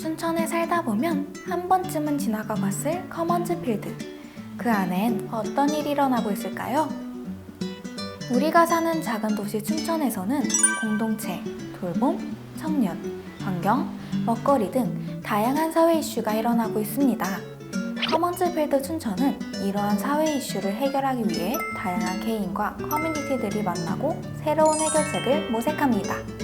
춘천에 살다 보면 한 번쯤은 지나가 봤을 커먼즈 필드. 그 안엔 어떤 일이 일어나고 있을까요? 우리가 사는 작은 도시 춘천에서는 공동체, 돌봄, 청년, 환경, 먹거리 등 다양한 사회 이슈가 일어나고 있습니다. 커먼즈 필드 춘천은 이러한 사회 이슈를 해결하기 위해 다양한 개인과 커뮤니티들이 만나고 새로운 해결책을 모색합니다.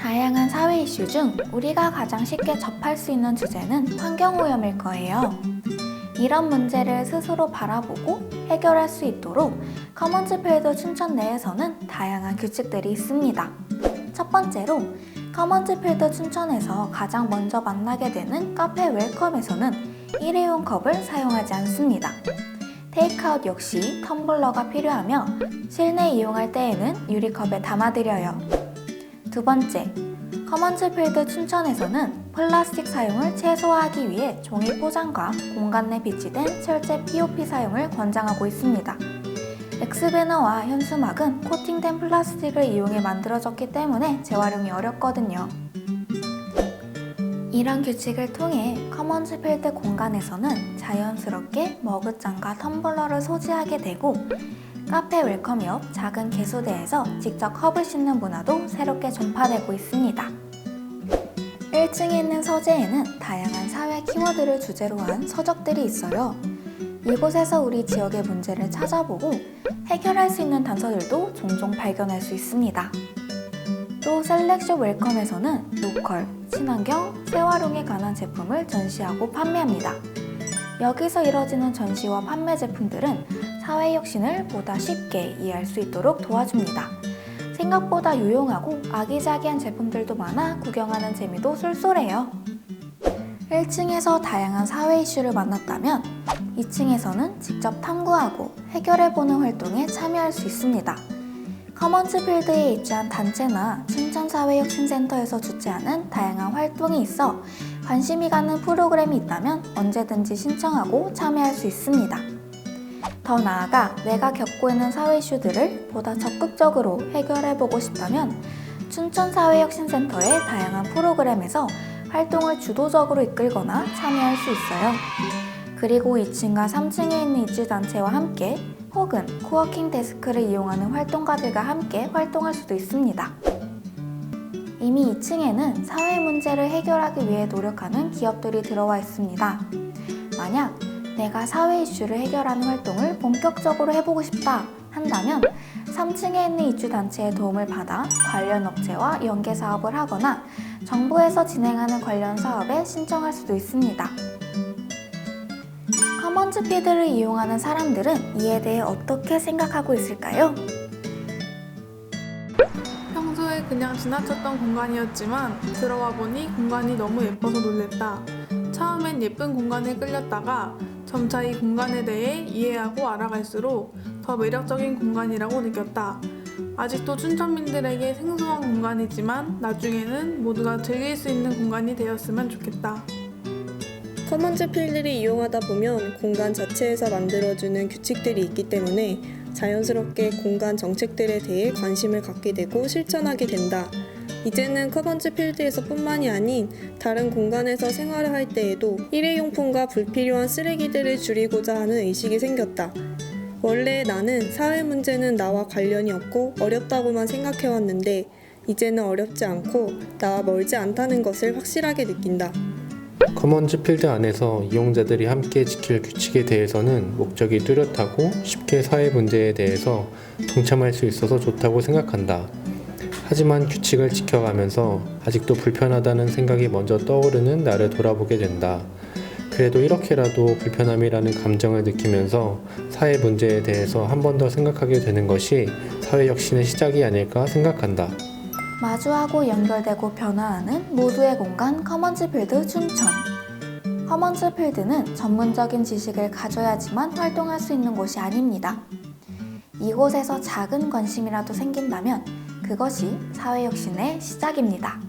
다양한 사회 이슈 중 우리가 가장 쉽게 접할 수 있는 주제는 환경오염일 거예요. 이런 문제를 스스로 바라보고 해결할 수 있도록 커먼즈필드 춘천 내에서는 다양한 규칙들이 있습니다. 첫 번째로 커먼즈필드 춘천에서 가장 먼저 만나게 되는 카페 웰컴에서는 일회용 컵을 사용하지 않습니다. 테이크아웃 역시 텀블러가 필요하며 실내 이용할 때에는 유리컵에 담아드려요. 두 번째, 커먼즈필드 춘천에서는 플라스틱 사용을 최소화하기 위해 종이 포장과 공간 내 비치된 철제 POP 사용을 권장하고 있습니다. 엑스배너와 현수막은 코팅된 플라스틱을 이용해 만들어졌기 때문에 재활용이 어렵거든요. 이런 규칙을 통해 커먼즈필드 공간에서는 자연스럽게 머그잔과 텀블러를 소지하게 되고 카페 웰컴 옆 작은 개수대에서 직접 컵을 씻는 문화도 새롭게 전파되고 있습니다. 1층에 있는 서재에는 다양한 사회 키워드를 주제로 한 서적들이 있어요. 이곳에서 우리 지역의 문제를 찾아보고 해결할 수 있는 단서들도 종종 발견할 수 있습니다. 또 셀렉션 웰컴에서는 로컬, 친환경, 재활용에 관한 제품을 전시하고 판매합니다. 여기서 이뤄지는 전시와 판매 제품들은 사회 혁신을 보다 쉽게 이해할 수 있도록 도와줍니다. 생각보다 유용하고 아기자기한 제품들도 많아 구경하는 재미도 쏠쏠해요. 1층에서 다양한 사회 이슈를 만났다면 2층에서는 직접 탐구하고 해결해보는 활동에 참여할 수 있습니다. 커먼즈필드에 위치한 단체나 춘천사회혁신센터에서 주최하는 다양한 활동이 있어 관심이 가는 프로그램이 있다면 언제든지 신청하고 참여할 수 있습니다. 더 나아가 내가 겪고 있는 사회 이슈들을 보다 적극적으로 해결해보고 싶다면 춘천사회혁신센터의 다양한 프로그램에서 활동을 주도적으로 이끌거나 참여할 수 있어요. 그리고 2층과 3층에 있는 입주단체와 함께 혹은 코워킹 데스크를 이용하는 활동가들과 함께 활동할 수도 있습니다. 이미 2층에는 사회 문제를 해결하기 위해 노력하는 기업들이 들어와 있습니다. 만약 내가 사회 이슈를 해결하는 활동을 본격적으로 해보고 싶다 한다면 3층에 있는 입주단체의 도움을 받아 관련 업체와 연계 사업을 하거나 정부에서 진행하는 관련 사업에 신청할 수도 있습니다. 커먼즈 피드를 이용하는 사람들은 이에 대해 어떻게 생각하고 있을까요? 평소에 그냥 지나쳤던 공간이었지만 들어와 보니 공간이 너무 예뻐서 놀랬다. 처음엔 예쁜 공간에 끌렸다가 점차 이 공간에 대해 이해하고 알아갈수록 더 매력적인 공간이라고 느꼈다. 아직도 춘천민들에게 생소한 공간이지만 나중에는 모두가 즐길 수 있는 공간이 되었으면 좋겠다. 커먼즈 필드를 이용하다 보면 공간 자체에서 만들어주는 규칙들이 있기 때문에 자연스럽게 공간 정책들에 대해 관심을 갖게 되고 실천하게 된다. 이제는 커먼즈 필드에서 뿐만이 아닌 다른 공간에서 생활을 할 때에도 일회용품과 불필요한 쓰레기들을 줄이고자 하는 의식이 생겼다. 원래 나는 사회 문제는 나와 관련이 없고 어렵다고만 생각해왔는데 이제는 어렵지 않고 나와 멀지 않다는 것을 확실하게 느낀다. 커먼즈 필드 안에서 이용자들이 함께 지킬 규칙에 대해서는 목적이 뚜렷하고 쉽게 사회 문제에 대해서 동참할 수 있어서 좋다고 생각한다. 하지만 규칙을 지켜가면서 아직도 불편하다는 생각이 먼저 떠오르는 나를 돌아보게 된다. 그래도 이렇게라도 불편함이라는 감정을 느끼면서 사회 문제에 대해서 한 번 더 생각하게 되는 것이 사회 혁신의 시작이 아닐까 생각한다. 마주하고 연결되고 변화하는 모두의 공간 커먼즈 필드 춘천. 커먼즈 필드는 전문적인 지식을 가져야지만 활동할 수 있는 곳이 아닙니다. 이곳에서 작은 관심이라도 생긴다면 그것이 사회혁신의 시작입니다.